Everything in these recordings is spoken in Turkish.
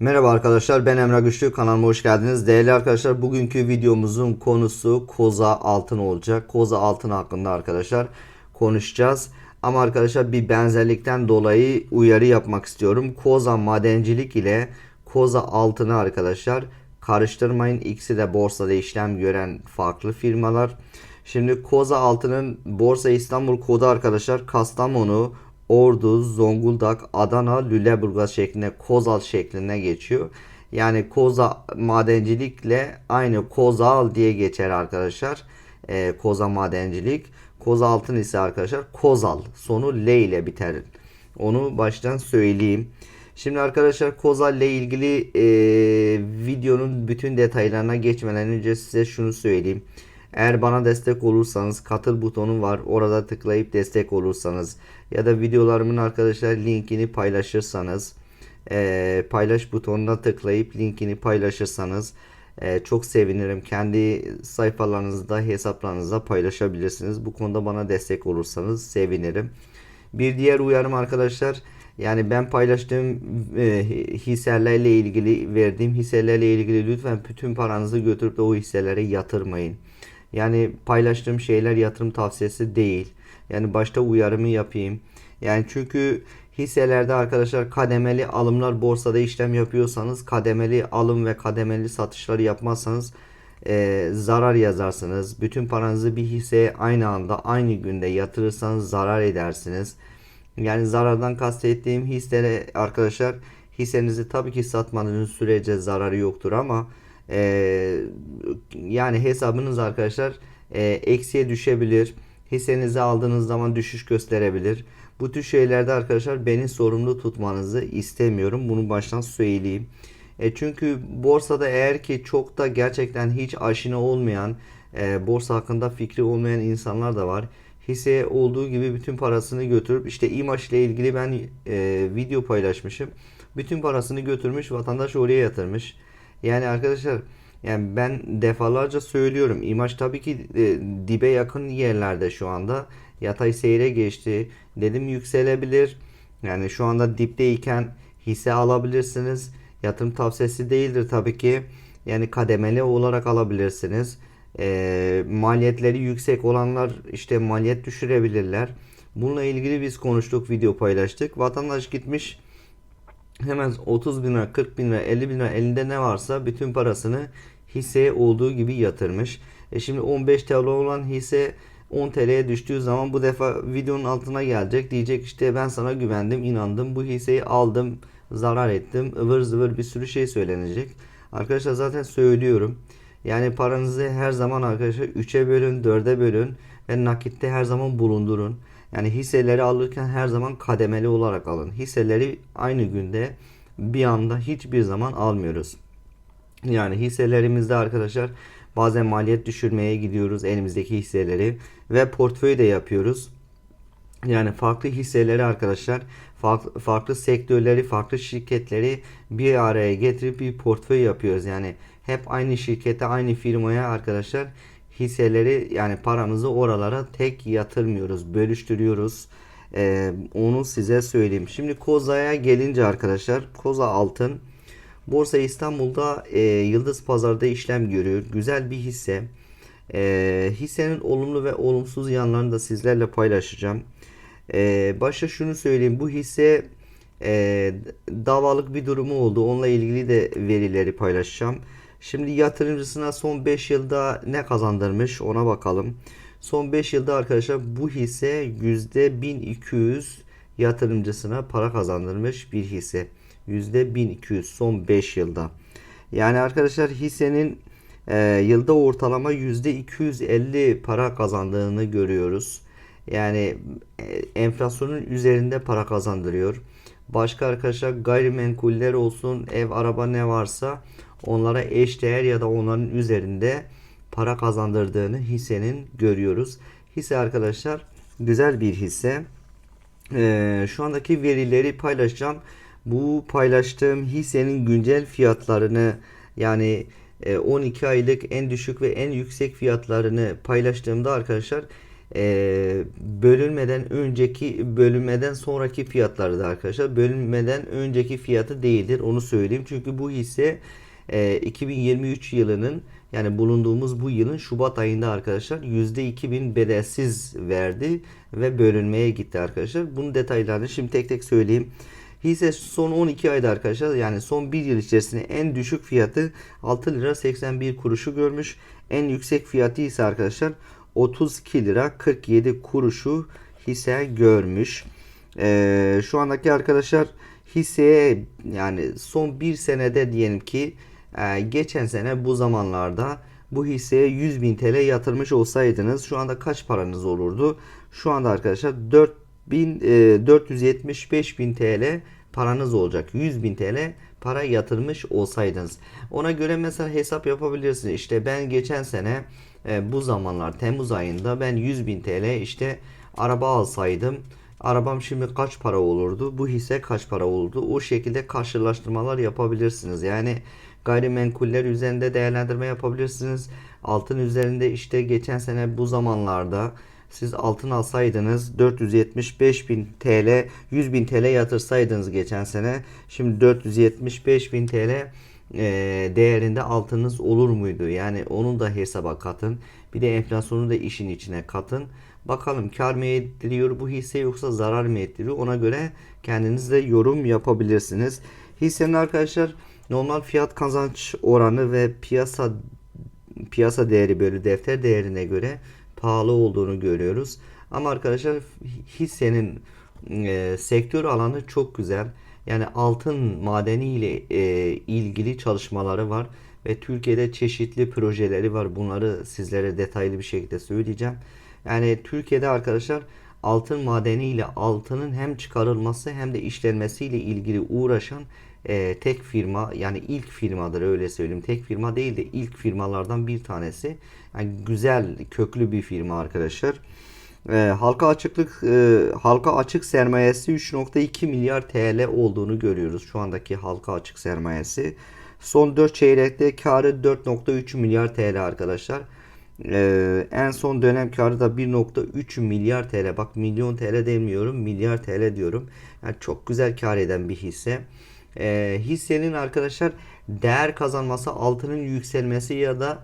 Merhaba arkadaşlar ben Emre Güçlü kanalıma hoş geldiniz. Değerli arkadaşlar bugünkü videomuzun konusu koza altın olacak. Koza altın hakkında arkadaşlar konuşacağız. Ama arkadaşlar bir benzerlikten dolayı uyarı yapmak istiyorum. Koza madencilik ile koza altını arkadaşlar karıştırmayın. İkisi de borsada işlem gören farklı firmalar. Şimdi koza altının Borsa İstanbul kodu arkadaşlar Kastamonu, Ordu, Zonguldak, Adana, Lüleburgaz şeklinde Kozal şeklinde geçiyor. Yani koza madencilikle aynı kozal diye geçer arkadaşlar. Ee, koza madencilik. Koza ise arkadaşlar kozal. Sonu L ile biter. Onu baştan söyleyeyim. Şimdi arkadaşlar Kozal ile ilgili e, videonun bütün detaylarına geçmeden önce size şunu söyleyeyim. Eğer bana destek olursanız katıl butonu var. Orada tıklayıp destek olursanız ya da videolarımın arkadaşlar linkini paylaşırsanız e, paylaş butonuna tıklayıp linkini paylaşırsanız e, çok sevinirim. Kendi sayfalarınızda hesaplarınızda paylaşabilirsiniz. Bu konuda bana destek olursanız sevinirim. Bir diğer uyarım arkadaşlar yani ben paylaştığım e, hisselerle ilgili verdiğim hisselerle ilgili lütfen bütün paranızı götürüp de o hisselere yatırmayın. Yani paylaştığım şeyler yatırım tavsiyesi değil. Yani başta uyarımı yapayım. Yani çünkü hisselerde arkadaşlar kademeli alımlar borsada işlem yapıyorsanız kademeli alım ve kademeli satışları yapmazsanız e, zarar yazarsınız. Bütün paranızı bir hisseye aynı anda aynı günde yatırırsanız zarar edersiniz. Yani zarardan kastettiğim hisselere arkadaşlar hissenizi tabii ki satmadığınız sürece zararı yoktur ama e, yani hesabınız arkadaşlar e, eksiye düşebilir. Hissenizi aldığınız zaman düşüş gösterebilir. Bu tür şeylerde arkadaşlar beni sorumlu tutmanızı istemiyorum. Bunu baştan söyleyeyim. E çünkü borsada eğer ki çok da gerçekten hiç aşina olmayan, e, borsa hakkında fikri olmayan insanlar da var. Hisseye olduğu gibi bütün parasını götürüp işte İMAŞ ile ilgili ben e, video paylaşmışım. Bütün parasını götürmüş vatandaş oraya yatırmış. Yani arkadaşlar yani ben defalarca söylüyorum. İmaj tabii ki e, dibe yakın yerlerde şu anda. Yatay seyre geçti. Dedim yükselebilir. Yani şu anda dipteyken hisse alabilirsiniz. Yatırım tavsiyesi değildir tabii ki. Yani kademeli olarak alabilirsiniz. E, maliyetleri yüksek olanlar işte maliyet düşürebilirler. Bununla ilgili biz konuştuk, video paylaştık. Vatandaş gitmiş hemen 30 bin lira, 40 bin lira, 50 bin lira elinde ne varsa bütün parasını hisseye olduğu gibi yatırmış. E şimdi 15 TL olan hisse 10 TL'ye düştüğü zaman bu defa videonun altına gelecek. Diyecek işte ben sana güvendim, inandım. Bu hisseyi aldım, zarar ettim. ıvır zıvır bir sürü şey söylenecek. Arkadaşlar zaten söylüyorum. Yani paranızı her zaman arkadaşlar 3'e bölün, 4'e bölün ve nakitte her zaman bulundurun. Yani hisseleri alırken her zaman kademeli olarak alın. Hisseleri aynı günde bir anda hiçbir zaman almıyoruz. Yani hisselerimizde arkadaşlar bazen maliyet düşürmeye gidiyoruz elimizdeki hisseleri ve portföy de yapıyoruz. Yani farklı hisseleri arkadaşlar farklı, farklı sektörleri farklı şirketleri bir araya getirip bir portföy yapıyoruz. Yani hep aynı şirkete aynı firmaya arkadaşlar hisseleri yani paramızı oralara tek yatırmıyoruz bölüştürüyoruz. Ee, onu size söyleyeyim. Şimdi Koza'ya gelince arkadaşlar Koza altın Borsa İstanbul'da e, Yıldız Pazar'da işlem görüyor. Güzel bir hisse. E, hissenin olumlu ve olumsuz yanlarını da sizlerle paylaşacağım. E, başta şunu söyleyeyim. Bu hisse e, davalık bir durumu oldu. Onunla ilgili de verileri paylaşacağım. Şimdi yatırımcısına son 5 yılda ne kazandırmış ona bakalım. Son 5 yılda arkadaşlar bu hisse %1200 yatırımcısına para kazandırmış bir hisse. %1200 son 5 yılda. Yani arkadaşlar hissenin e, yılda ortalama %250 para kazandığını görüyoruz. Yani e, enflasyonun üzerinde para kazandırıyor. Başka arkadaşlar gayrimenkuller olsun, ev, araba ne varsa onlara eş değer ya da onların üzerinde para kazandırdığını hissenin görüyoruz. Hisse arkadaşlar güzel bir hisse. Ee, şu andaki verileri paylaşacağım. Bu paylaştığım hissenin güncel fiyatlarını yani 12 e, aylık en düşük ve en yüksek fiyatlarını paylaştığımda arkadaşlar e, bölünmeden önceki bölünmeden sonraki fiyatlarıdır arkadaşlar. Bölünmeden önceki fiyatı değildir. Onu söyleyeyim. Çünkü bu hisse e, 2023 yılının yani bulunduğumuz bu yılın Şubat ayında arkadaşlar %2000 bedelsiz verdi ve bölünmeye gitti arkadaşlar. Bunun detaylarını şimdi tek tek söyleyeyim. Hisse son 12 ayda arkadaşlar yani son 1 yıl içerisinde en düşük fiyatı 6 lira 81 kuruşu görmüş. En yüksek fiyatı ise arkadaşlar 32 lira 47 kuruşu hisse görmüş. Ee, şu andaki arkadaşlar hisseye yani son bir senede diyelim ki e, geçen sene bu zamanlarda bu hisseye 100 bin TL yatırmış olsaydınız şu anda kaç paranız olurdu? Şu anda arkadaşlar 4000 e, 475 bin TL paranız olacak. 100 bin TL para yatırmış olsaydınız. Ona göre mesela hesap yapabilirsiniz. İşte ben geçen sene e, bu zamanlar Temmuz ayında ben 100 bin TL işte araba alsaydım arabam şimdi kaç para olurdu? Bu hisse kaç para olurdu? O şekilde karşılaştırmalar yapabilirsiniz. Yani gayrimenkuller üzerinde değerlendirme yapabilirsiniz. Altın üzerinde işte geçen sene bu zamanlarda siz altın alsaydınız 475 bin TL 100 bin TL yatırsaydınız geçen sene şimdi 475 bin TL e, değerinde altınız olur muydu? Yani onun da hesaba katın. Bir de enflasyonu da işin içine katın. Bakalım kar mı ettiriyor bu hisse yoksa zarar mı ettiriyor? Ona göre kendiniz de yorum yapabilirsiniz. Hissenin arkadaşlar normal fiyat kazanç oranı ve piyasa piyasa değeri bölü defter değerine göre pahalı olduğunu görüyoruz. Ama arkadaşlar hissenin e, sektör alanı çok güzel. Yani altın madeni ile e, ilgili çalışmaları var ve Türkiye'de çeşitli projeleri var. Bunları sizlere detaylı bir şekilde söyleyeceğim. Yani Türkiye'de arkadaşlar altın madeni ile altının hem çıkarılması hem de işlenmesi ile ilgili uğraşan e, tek firma yani ilk firmadır öyle söyleyeyim. Tek firma değil de ilk firmalardan bir tanesi. Yani güzel köklü bir firma arkadaşlar. E, halka açıklık e, halka açık sermayesi 3.2 milyar TL olduğunu görüyoruz. Şu andaki halka açık sermayesi. Son 4 çeyrekte karı 4.3 milyar TL arkadaşlar. Ee, en son dönem karı da 1.3 milyar TL. Bak milyon TL demiyorum, milyar TL diyorum. Yani çok güzel kar eden bir hisse. Ee, hissenin arkadaşlar değer kazanması altının yükselmesi ya da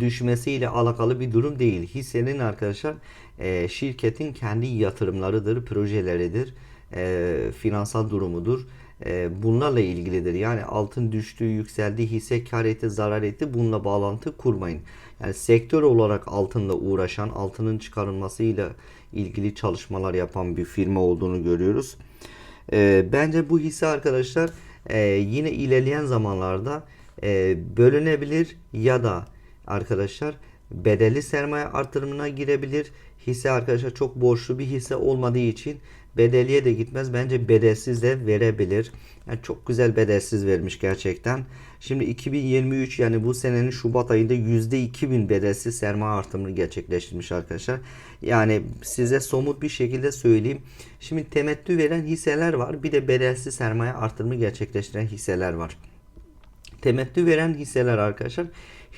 düşmesiyle alakalı bir durum değil. Hissenin arkadaşlar e, şirketin kendi yatırımlarıdır, projeleridir, e, finansal durumudur. E, bunlarla ilgilidir. Yani altın düştü, yükseldi, hisse kar etti, zarar etti. Bununla bağlantı kurmayın. Yani sektör olarak altınla uğraşan, altının çıkarılmasıyla ilgili çalışmalar yapan bir firma olduğunu görüyoruz. E, bence bu hisse arkadaşlar e, yine ilerleyen zamanlarda e, bölünebilir ya da arkadaşlar bedelli sermaye artırımına girebilir. Hisse arkadaşlar çok borçlu bir hisse olmadığı için bedeliye de gitmez. Bence bedelsiz de verebilir. Yani çok güzel bedelsiz vermiş gerçekten. Şimdi 2023 yani bu senenin Şubat ayında %2000 bedelsiz sermaye artımını gerçekleştirmiş arkadaşlar. Yani size somut bir şekilde söyleyeyim. Şimdi temettü veren hisseler var. Bir de bedelsiz sermaye artırımı gerçekleştiren hisseler var. Temettü veren hisseler arkadaşlar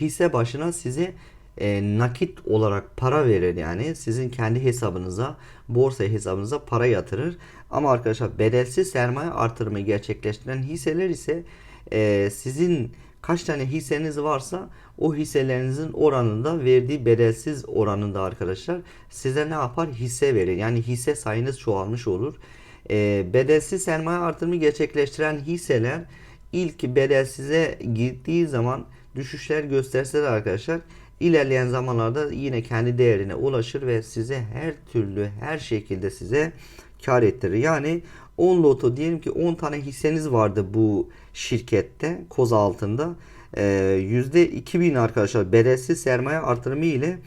hisse başına size e, nakit olarak para verir yani sizin kendi hesabınıza borsa hesabınıza para yatırır ama arkadaşlar bedelsiz sermaye artırımı gerçekleştiren hisseler ise e, sizin kaç tane hisseniz varsa o hisselerinizin oranında verdiği bedelsiz oranında arkadaşlar size ne yapar? Hisse verir. Yani hisse sayınız çoğalmış olur. E, bedelsiz sermaye artırımı gerçekleştiren hisseler ilk bedelsize gittiği zaman düşüşler gösterse de arkadaşlar ilerleyen zamanlarda yine kendi değerine ulaşır ve size her türlü her şekilde size kar ettirir. Yani 10 loto diyelim ki 10 tane hisseniz vardı bu şirkette koza altında. Ee, %2000 arkadaşlar bedelsiz sermaye artırımı ile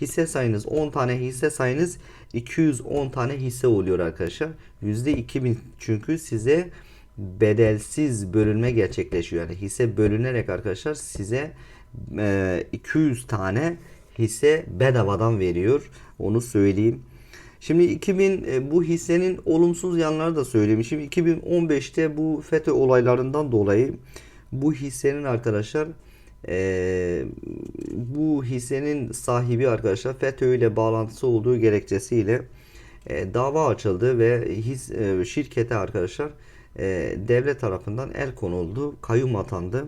hisse sayınız 10 tane hisse sayınız 210 tane hisse oluyor arkadaşlar. %2000 çünkü size bedelsiz bölünme gerçekleşiyor. Yani hisse bölünerek arkadaşlar size e, 200 tane hisse bedavadan veriyor. Onu söyleyeyim. Şimdi 2000 e, bu hissenin olumsuz yanları da söylemişim. 2015'te bu FETÖ olaylarından dolayı bu hissenin arkadaşlar e, bu hissenin sahibi arkadaşlar FETÖ ile bağlantısı olduğu gerekçesiyle e, dava açıldı ve his, e, şirkete arkadaşlar e, devlet tarafından el konuldu, kayyum atandı.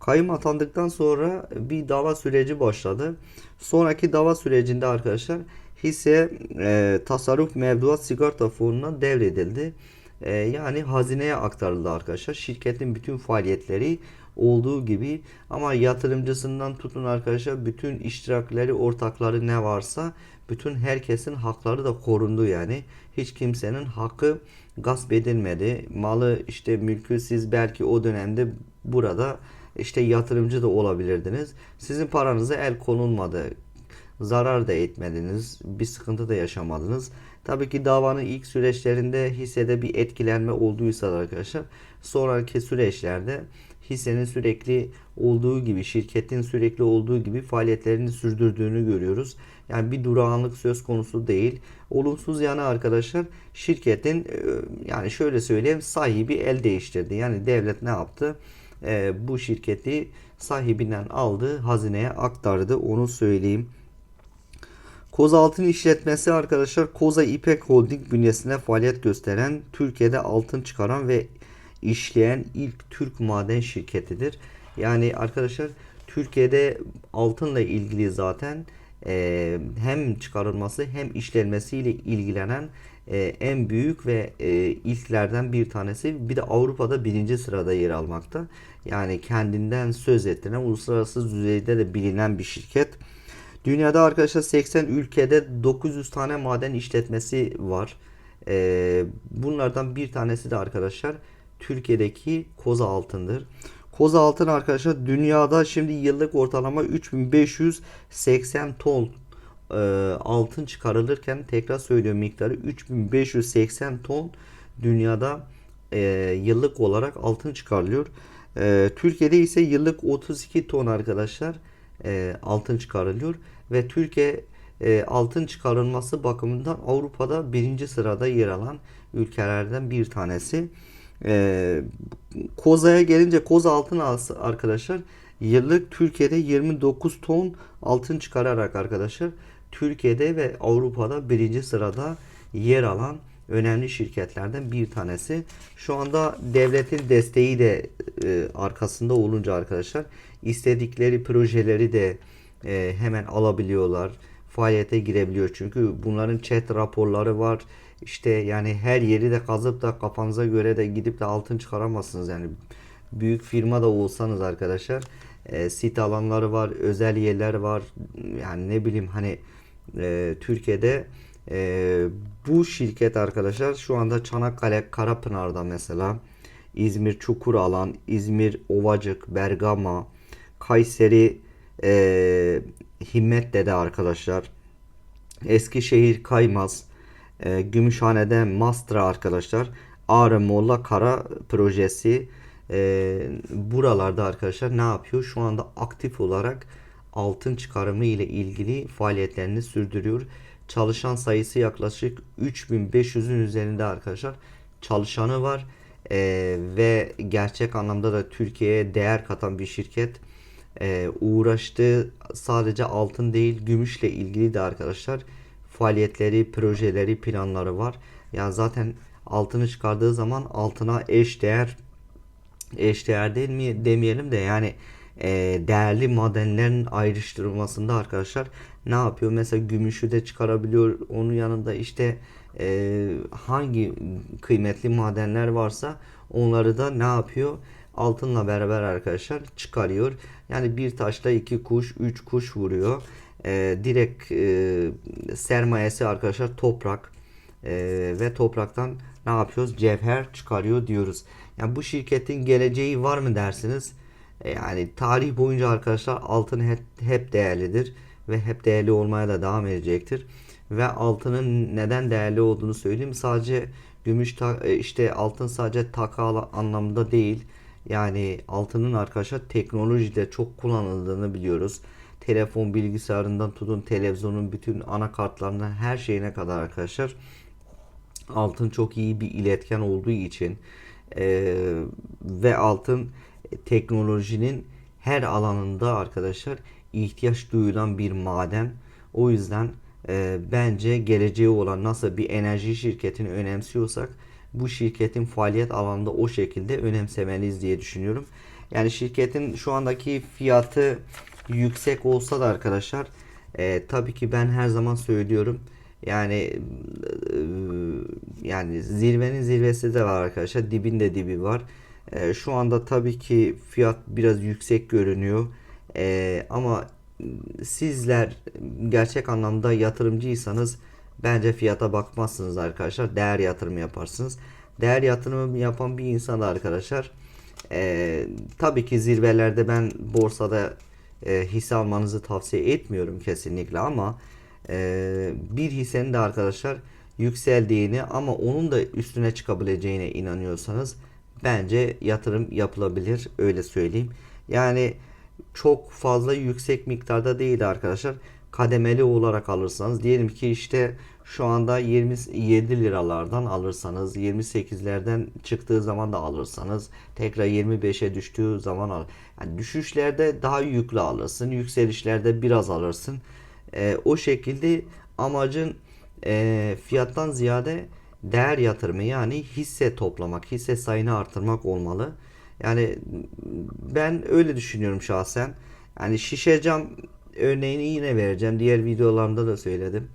Kayyum atandıktan sonra bir dava süreci başladı. Sonraki dava sürecinde arkadaşlar hisse e, tasarruf mevduat sigorta fonuna devredildi. E, yani hazineye aktarıldı arkadaşlar. Şirketin bütün faaliyetleri olduğu gibi ama yatırımcısından tutun arkadaşlar bütün iştirakleri, ortakları ne varsa bütün herkesin hakları da korundu yani. Hiç kimsenin hakkı gasp edilmedi. Malı işte mülkü siz belki o dönemde burada işte yatırımcı da olabilirdiniz. Sizin paranıza el konulmadı. Zarar da etmediniz. Bir sıkıntı da yaşamadınız. Tabii ki davanın ilk süreçlerinde hissede bir etkilenme olduysa da arkadaşlar sonraki süreçlerde hissenin sürekli olduğu gibi şirketin sürekli olduğu gibi faaliyetlerini sürdürdüğünü görüyoruz. Yani bir durağanlık söz konusu değil. Olumsuz yanı arkadaşlar şirketin e, yani şöyle söyleyeyim sahibi el değiştirdi. Yani devlet ne yaptı? E, bu şirketi sahibinden aldı, hazineye aktardı. Onu söyleyeyim. Koza Altın işletmesi arkadaşlar Koza İpek Holding bünyesinde faaliyet gösteren Türkiye'de altın çıkaran ve işleyen ilk Türk maden şirketidir. Yani arkadaşlar Türkiye'de altınla ilgili zaten e, hem çıkarılması hem işlenmesiyle ilgilenen e, en büyük ve e, ilklerden bir tanesi. Bir de Avrupa'da birinci sırada yer almakta. Yani kendinden söz ettiren uluslararası düzeyde de bilinen bir şirket. Dünyada arkadaşlar 80 ülkede 900 tane maden işletmesi var. Ee, bunlardan bir tanesi de arkadaşlar Türkiye'deki Koza Altın'dır. Koza Altın arkadaşlar dünyada şimdi yıllık ortalama 3580 ton e, altın çıkarılırken tekrar söylüyorum miktarı 3580 ton dünyada e, yıllık olarak altın çıkarılıyor. E, Türkiye'de ise yıllık 32 ton arkadaşlar e, altın çıkarılıyor ve Türkiye e, altın çıkarılması bakımından Avrupa'da birinci sırada yer alan ülkelerden bir tanesi. E, Koza'ya gelince Koza altın alsı arkadaşlar yıllık Türkiye'de 29 ton altın çıkararak arkadaşlar Türkiye'de ve Avrupa'da birinci sırada yer alan önemli şirketlerden bir tanesi. Şu anda devletin desteği de e, arkasında olunca arkadaşlar istedikleri projeleri de e, hemen alabiliyorlar. Faaliyete girebiliyor. Çünkü bunların chat raporları var. İşte yani her yeri de kazıp da kafanıza göre de gidip de altın çıkaramazsınız. Yani büyük firma da olsanız arkadaşlar e, sit alanları var, özel yerler var. Yani ne bileyim hani e, Türkiye'de e, bu şirket arkadaşlar şu anda Çanakkale Karapınar'da mesela İzmir Çukuralan, İzmir Ovacık, Bergama, Kayseri e, Himmet'te de arkadaşlar Eskişehir Kaymaz, e, Gümüşhane'de Mastra arkadaşlar, Ağrı Molla Kara projesi e, buralarda arkadaşlar ne yapıyor? Şu anda aktif olarak altın çıkarımı ile ilgili faaliyetlerini sürdürüyor. Çalışan sayısı yaklaşık 3500'ün üzerinde arkadaşlar çalışanı var. Ee, ve gerçek anlamda da Türkiye'ye değer katan bir şirket. Ee, uğraştığı sadece altın değil gümüşle ilgili de arkadaşlar faaliyetleri, projeleri, planları var. Yani zaten altını çıkardığı zaman altına eş değer eş değer değil mi demeyelim de yani e, değerli madenlerin ayrıştırılmasında arkadaşlar ne yapıyor? Mesela gümüşü de çıkarabiliyor. Onun yanında işte e, hangi kıymetli madenler varsa onları da ne yapıyor? Altınla beraber arkadaşlar çıkarıyor. Yani bir taşla iki kuş, üç kuş vuruyor. E, direkt e, sermayesi arkadaşlar toprak e, ve topraktan ne yapıyoruz? Cevher çıkarıyor diyoruz. Yani bu şirketin geleceği var mı dersiniz? E, yani tarih boyunca arkadaşlar altın hep, hep değerlidir ve hep değerli olmaya da devam edecektir. Ve altının neden değerli olduğunu söyleyeyim. Sadece gümüş e, işte altın sadece taka anlamında değil. Yani altının arkadaşlar teknolojide çok kullanıldığını biliyoruz. Telefon bilgisayarından tutun televizyonun bütün anakartlarına her şeyine kadar arkadaşlar altın çok iyi bir iletken olduğu için e, ve altın teknolojinin her alanında arkadaşlar ihtiyaç duyulan bir maden. O yüzden e, bence geleceği olan nasıl bir enerji şirketini önemsiyorsak bu şirketin faaliyet alanında o şekilde önemsemeliyiz diye düşünüyorum. Yani şirketin şu andaki fiyatı yüksek olsa da arkadaşlar e, tabii ki ben her zaman söylüyorum. Yani e, yani zirvenin zirvesi de var arkadaşlar. Dibin de dibi var. E, şu anda tabii ki fiyat biraz yüksek görünüyor. E, ama sizler gerçek anlamda yatırımcıysanız bence fiyata bakmazsınız arkadaşlar. Değer yatırımı yaparsınız. Değer yatırımı yapan bir insan da arkadaşlar e, tabii ki zirvelerde ben borsada e, hisse almanızı tavsiye etmiyorum kesinlikle ama e, bir hissenin de arkadaşlar yükseldiğini ama onun da üstüne çıkabileceğine inanıyorsanız bence yatırım yapılabilir öyle söyleyeyim. Yani çok fazla yüksek miktarda değil arkadaşlar. Kademeli olarak alırsanız diyelim ki işte şu anda 27 liralardan alırsanız 28'lerden çıktığı zaman da alırsanız tekrar 25'e düştüğü zaman al. Yani düşüşlerde daha yüklü alırsın. Yükselişlerde biraz alırsın. Ee, o şekilde amacın e, fiyattan ziyade değer yatırımı yani hisse toplamak, hisse sayını artırmak olmalı. Yani ben öyle düşünüyorum şahsen. Yani şişe cam örneğini yine vereceğim. Diğer videolarımda da söyledim.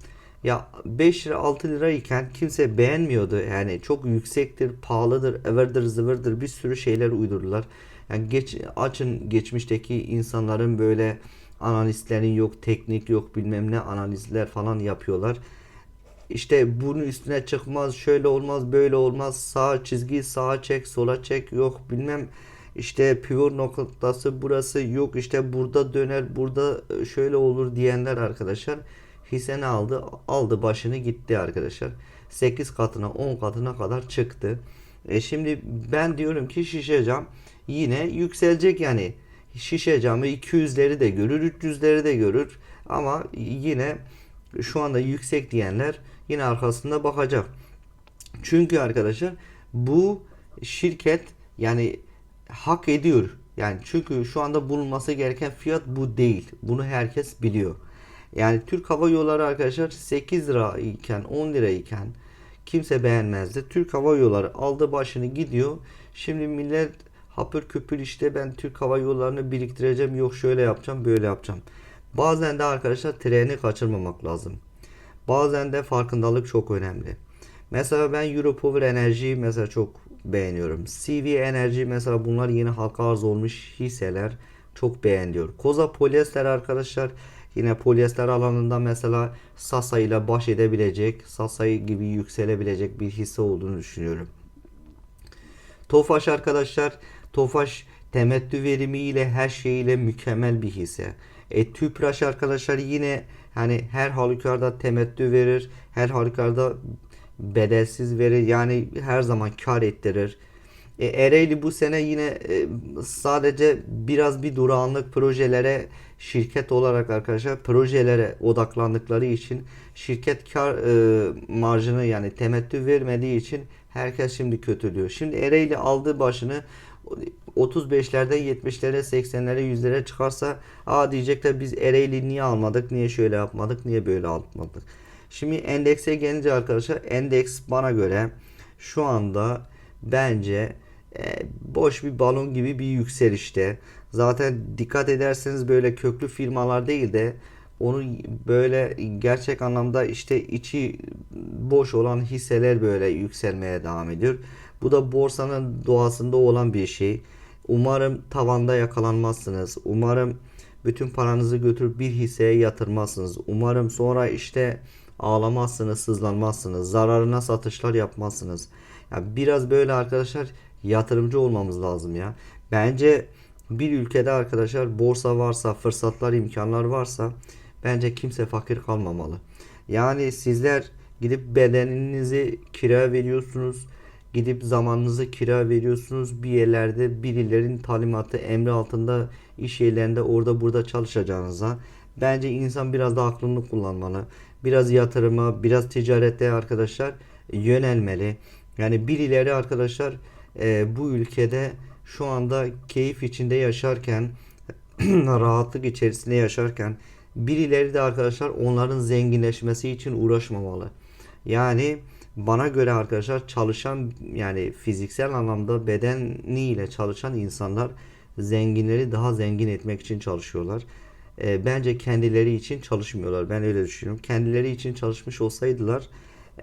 Ya 5 lira 6 lira iken kimse beğenmiyordu. Yani çok yüksektir, pahalıdır, ıvırdır zıvırdır bir sürü şeyler uydurdular. Yani geç, açın geçmişteki insanların böyle analistlerin yok, teknik yok bilmem ne analizler falan yapıyorlar. İşte bunun üstüne çıkmaz, şöyle olmaz, böyle olmaz. Sağ çizgi sağa çek, sola çek, yok bilmem işte pivot noktası burası yok işte burada döner, burada şöyle olur diyenler arkadaşlar hisseni aldı, aldı başını gitti arkadaşlar. 8 katına, 10 katına kadar çıktı. E şimdi ben diyorum ki şişe cam yine yükselecek yani. Şişe camı 200'leri de görür, 300'leri de görür ama yine şu anda yüksek diyenler yine arkasında bakacak. Çünkü arkadaşlar bu şirket yani hak ediyor. Yani çünkü şu anda bulunması gereken fiyat bu değil. Bunu herkes biliyor. Yani Türk Hava Yolları arkadaşlar 8 lira iken 10 lira iken kimse beğenmezdi. Türk Hava Yolları aldı başını gidiyor. Şimdi millet hapır küpür işte ben Türk Hava Yolları'nı biriktireceğim. Yok şöyle yapacağım böyle yapacağım. Bazen de arkadaşlar treni kaçırmamak lazım. Bazen de farkındalık çok önemli. Mesela ben Europower Enerji'yi mesela çok beğeniyorum. CV Enerji mesela bunlar yeni halka arz olmuş hisseler çok beğeniyor. Koza Polyester arkadaşlar yine polyester alanında mesela Sasa ile baş edebilecek, Sasa gibi yükselebilecek bir hisse olduğunu düşünüyorum. Tofaş arkadaşlar, Tofaş temettü verimi ile her şeyiyle mükemmel bir hisse. E, Tüpraş arkadaşlar yine hani her halükarda temettü verir. Her halükarda bedelsiz verir. Yani her zaman kar ettirir. E, Ereğli bu sene yine e, sadece biraz bir durağanlık projelere şirket olarak arkadaşlar projelere odaklandıkları için şirket kar e, marjını yani temettü vermediği için herkes şimdi kötülüyor. Şimdi Ereğli aldığı başını 35'lerde 70'lere 80'lere 100'lere çıkarsa aa diyecekler biz Ereğli niye almadık niye şöyle yapmadık niye böyle almadık. Şimdi endekse gelince arkadaşlar endeks bana göre şu anda bence e, boş bir balon gibi bir yükselişte. Zaten dikkat ederseniz böyle köklü firmalar değil de onu böyle gerçek anlamda işte içi boş olan hisseler böyle yükselmeye devam ediyor. Bu da borsanın doğasında olan bir şey. Umarım tavanda yakalanmazsınız. Umarım bütün paranızı götürüp bir hisseye yatırmazsınız. Umarım sonra işte ağlamazsınız, sızlanmazsınız. Zararına satışlar yapmazsınız. Yani biraz böyle arkadaşlar yatırımcı olmamız lazım ya. Bence bir ülkede arkadaşlar borsa varsa, fırsatlar, imkanlar varsa bence kimse fakir kalmamalı. Yani sizler gidip bedeninizi kira veriyorsunuz. Gidip zamanınızı kira veriyorsunuz. Bir yerlerde birilerin talimatı, emri altında iş yerlerinde orada burada çalışacağınıza bence insan biraz da aklını kullanmalı. Biraz yatırıma, biraz ticarete arkadaşlar yönelmeli. Yani birileri arkadaşlar e, bu ülkede şu anda keyif içinde yaşarken rahatlık içerisinde yaşarken birileri de arkadaşlar onların zenginleşmesi için uğraşmamalı. Yani bana göre arkadaşlar çalışan yani fiziksel anlamda bedeniyle çalışan insanlar zenginleri daha zengin etmek için çalışıyorlar. E, bence kendileri için çalışmıyorlar. Ben öyle düşünüyorum. Kendileri için çalışmış olsaydılar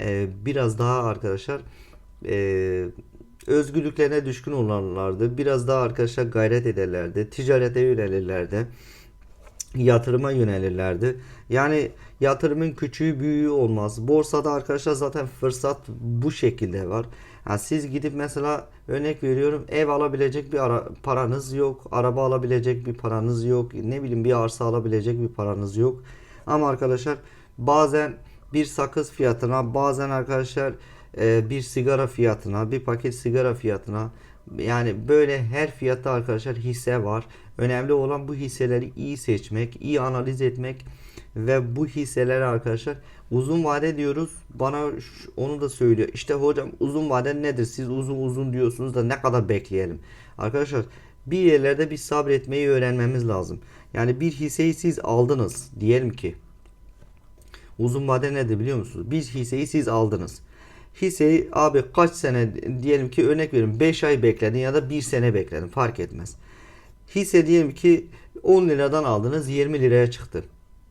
e, biraz daha arkadaşlar e, özgürlüklerine düşkün olurlardı. Biraz daha arkadaşlar gayret ederlerdi. Ticarete yönelirlerdi. Yatırıma yönelirlerdi. Yani yatırımın küçüğü büyüğü olmaz. Borsada arkadaşlar zaten fırsat bu şekilde var. Yani siz gidip mesela örnek veriyorum ev alabilecek bir ara- paranız yok. Araba alabilecek bir paranız yok. Ne bileyim bir arsa alabilecek bir paranız yok. Ama arkadaşlar bazen bir sakız fiyatına bazen arkadaşlar e, bir sigara fiyatına bir paket sigara fiyatına yani böyle her fiyatta arkadaşlar hisse var. Önemli olan bu hisseleri iyi seçmek, iyi analiz etmek ve bu hisseleri arkadaşlar uzun vade diyoruz. Bana onu da söylüyor. İşte hocam uzun vade nedir? Siz uzun uzun diyorsunuz da ne kadar bekleyelim? Arkadaşlar bir yerlerde bir sabretmeyi öğrenmemiz lazım. Yani bir hisseyi siz aldınız diyelim ki Uzun vade nedir biliyor musunuz? Bir hisseyi siz aldınız. Hisseyi abi kaç sene diyelim ki örnek verin 5 ay bekledin ya da 1 sene bekledin fark etmez. Hisse diyelim ki 10 liradan aldınız 20 liraya çıktı.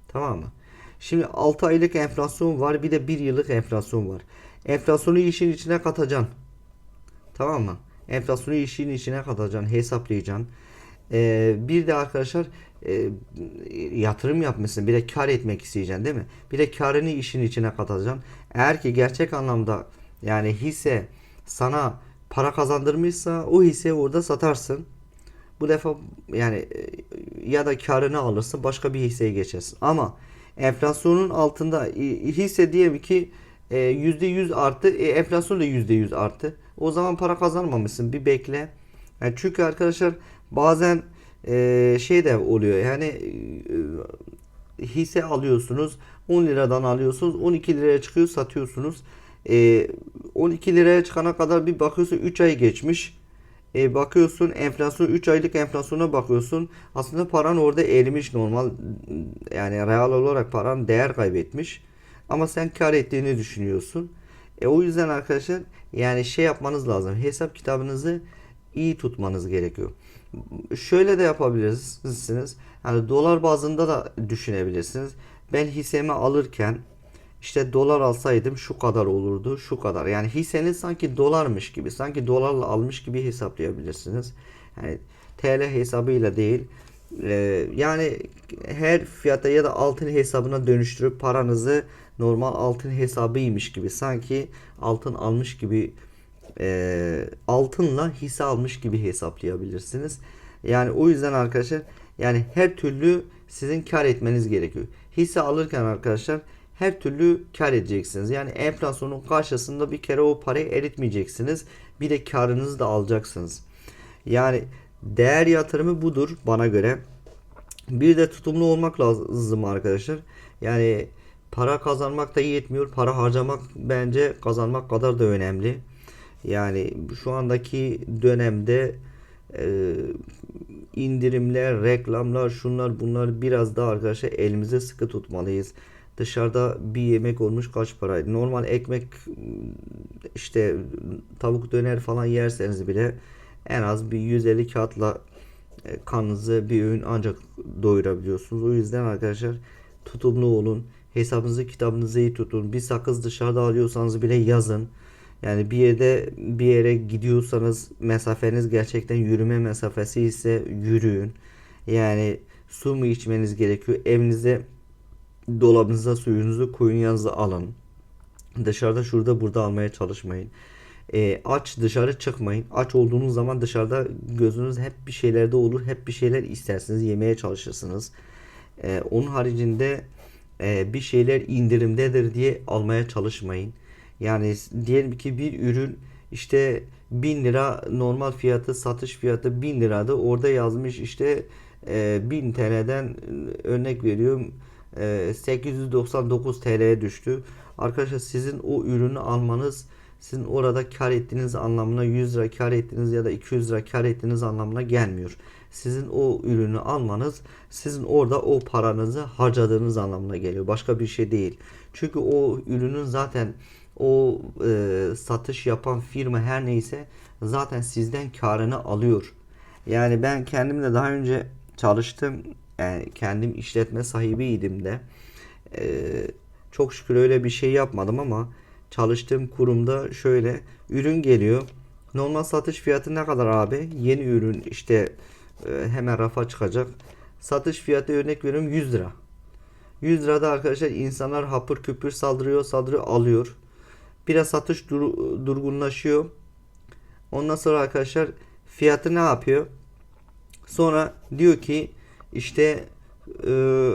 Tamam mı? Şimdi 6 aylık enflasyon var bir de 1 yıllık enflasyon var. Enflasyonu işin içine katacaksın. Tamam mı? Enflasyonu işin içine katacaksın, hesaplayacaksın. Ee, bir de arkadaşlar e, yatırım yapmışsın. Bir de kar etmek isteyeceksin değil mi? Bir de karını işin içine katacaksın. Eğer ki gerçek anlamda yani hisse sana para kazandırmışsa o hisseyi orada satarsın. Bu defa yani e, ya da karını alırsın başka bir hisseye geçersin. Ama enflasyonun altında e, hisse diyelim ki e, %100 arttı. E, enflasyon da %100 arttı. O zaman para kazanmamışsın. Bir bekle. Yani çünkü arkadaşlar bazen e, şey de oluyor. Yani e, hisse alıyorsunuz. 10 liradan alıyorsunuz. 12 liraya çıkıyor satıyorsunuz. E, 12 liraya çıkana kadar bir bakıyorsun 3 ay geçmiş. E, bakıyorsun enflasyon 3 aylık enflasyona bakıyorsun. Aslında paran orada erimiş normal yani real olarak paran değer kaybetmiş. Ama sen kar ettiğini düşünüyorsun. E, o yüzden arkadaşlar yani şey yapmanız lazım. Hesap kitabınızı iyi tutmanız gerekiyor. Şöyle de yapabilirsiniz. Yani dolar bazında da düşünebilirsiniz. Ben hissemi alırken işte dolar alsaydım şu kadar olurdu, şu kadar. Yani hisseniz sanki dolarmış gibi, sanki dolarla almış gibi hesaplayabilirsiniz. Yani TL hesabıyla değil. Ee, yani her fiyata ya da altın hesabına dönüştürüp paranızı normal altın hesabıymış gibi, sanki altın almış gibi e, altınla hisse almış gibi hesaplayabilirsiniz. Yani o yüzden arkadaşlar yani her türlü sizin kar etmeniz gerekiyor. Hisse alırken arkadaşlar her türlü kar edeceksiniz. Yani enflasyonun karşısında bir kere o parayı eritmeyeceksiniz. Bir de karınızı da alacaksınız. Yani değer yatırımı budur bana göre. Bir de tutumlu olmak lazım arkadaşlar. Yani para kazanmak da yetmiyor. Para harcamak bence kazanmak kadar da önemli. Yani şu andaki dönemde e, indirimler, reklamlar, şunlar bunlar biraz daha arkadaşlar elimize sıkı tutmalıyız. Dışarıda bir yemek olmuş kaç paraydı? Normal ekmek işte tavuk döner falan yerseniz bile en az bir 150 kağıtla e, karnınızı bir öğün ancak doyurabiliyorsunuz. O yüzden arkadaşlar tutumlu olun. Hesabınızı kitabınızı iyi tutun. Bir sakız dışarıda alıyorsanız bile yazın. Yani bir yerde bir yere gidiyorsanız mesafeniz gerçekten yürüme mesafesi ise yürüyün. Yani su mu içmeniz gerekiyor? Evinize dolabınıza suyunuzu koyun yanınıza alın. Dışarıda şurada burada almaya çalışmayın. E, aç dışarı çıkmayın. Aç olduğunuz zaman dışarıda gözünüz hep bir şeylerde olur. Hep bir şeyler istersiniz. Yemeye çalışırsınız. E, onun haricinde e, bir şeyler indirimdedir diye almaya çalışmayın. Yani diyelim ki bir ürün işte 1000 lira normal fiyatı satış fiyatı 1000 lirada orada yazmış işte e, 1000 TL'den örnek veriyorum e, 899 TL'ye düştü. Arkadaşlar sizin o ürünü almanız sizin orada kar ettiğiniz anlamına 100 lira kar ettiğiniz ya da 200 lira kar ettiğiniz anlamına gelmiyor. Sizin o ürünü almanız sizin orada o paranızı harcadığınız anlamına geliyor. Başka bir şey değil. Çünkü o ürünün zaten o e, satış yapan firma her neyse zaten sizden karını alıyor. Yani ben kendim de daha önce çalıştım. Yani kendim işletme sahibiydim de. Ee, çok şükür öyle bir şey yapmadım ama çalıştığım kurumda şöyle ürün geliyor. Normal satış fiyatı ne kadar abi? Yeni ürün işte e, hemen rafa çıkacak. Satış fiyatı örnek veriyorum 100 lira. 100 lirada arkadaşlar insanlar hapır küpür saldırıyor saldırıyor alıyor. Biraz satış dur- durgunlaşıyor. Ondan sonra arkadaşlar fiyatı ne yapıyor? Sonra diyor ki işte e,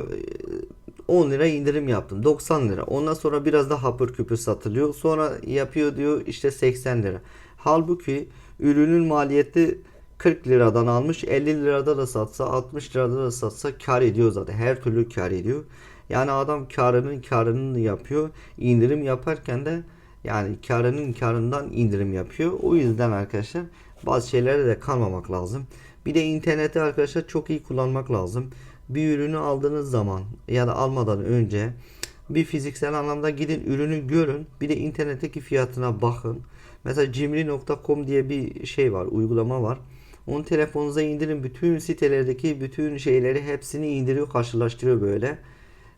10 lira indirim yaptım. 90 lira. Ondan sonra biraz da hapır küpür satılıyor. Sonra yapıyor diyor işte 80 lira. Halbuki ürünün maliyeti 40 liradan almış 50 lirada da satsa 60 lirada da satsa kar ediyor zaten. Her türlü kar ediyor. Yani adam karının karını yapıyor. İndirim yaparken de yani karının karından indirim yapıyor. O yüzden arkadaşlar bazı şeylere de kalmamak lazım. Bir de interneti arkadaşlar çok iyi kullanmak lazım. Bir ürünü aldığınız zaman ya da almadan önce bir fiziksel anlamda gidin ürünü görün. Bir de internetteki fiyatına bakın. Mesela cimri.com diye bir şey var, uygulama var. Onu telefonunuza indirin. Bütün sitelerdeki bütün şeyleri hepsini indiriyor, karşılaştırıyor böyle.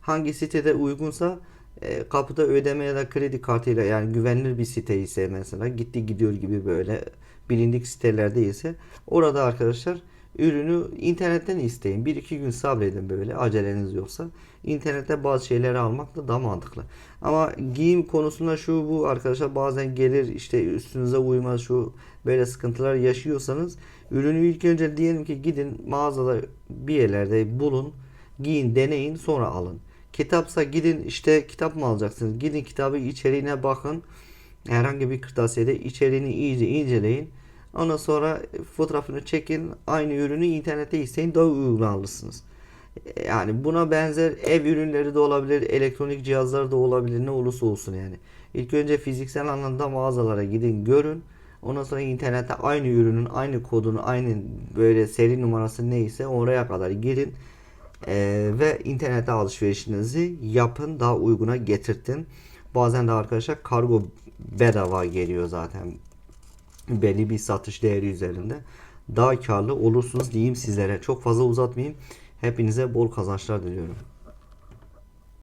Hangi sitede uygunsa e, kapıda ödeme ya da kredi kartıyla yani güvenilir bir site ise mesela gitti gidiyor gibi böyle bilindik sitelerde ise orada arkadaşlar ürünü internetten isteyin. Bir iki gün sabredin böyle aceleniz yoksa. İnternette bazı şeyleri almak da daha mantıklı. Ama giyim konusunda şu bu arkadaşlar bazen gelir işte üstünüze uymaz şu böyle sıkıntılar yaşıyorsanız ürünü ilk önce diyelim ki gidin mağazada bir yerlerde bulun giyin deneyin sonra alın. Kitapsa gidin işte kitap mı alacaksınız? Gidin kitabı içeriğine bakın. Herhangi bir kırtasiyede içeriğini iyice inceleyin. Ondan sonra fotoğrafını çekin. Aynı ürünü internette isteyin daha uygun alırsınız. Yani buna benzer ev ürünleri de olabilir, elektronik cihazlar da olabilir ne olursa olsun yani. İlk önce fiziksel anlamda mağazalara gidin görün. Ondan sonra internette aynı ürünün aynı kodunu aynı böyle seri numarası neyse oraya kadar girin. Ee, ve internette alışverişinizi yapın daha uyguna getirtin. Bazen de arkadaşlar kargo bedava geliyor zaten belli bir satış değeri üzerinde. Daha karlı olursunuz diyeyim sizlere. Çok fazla uzatmayayım. Hepinize bol kazançlar diliyorum.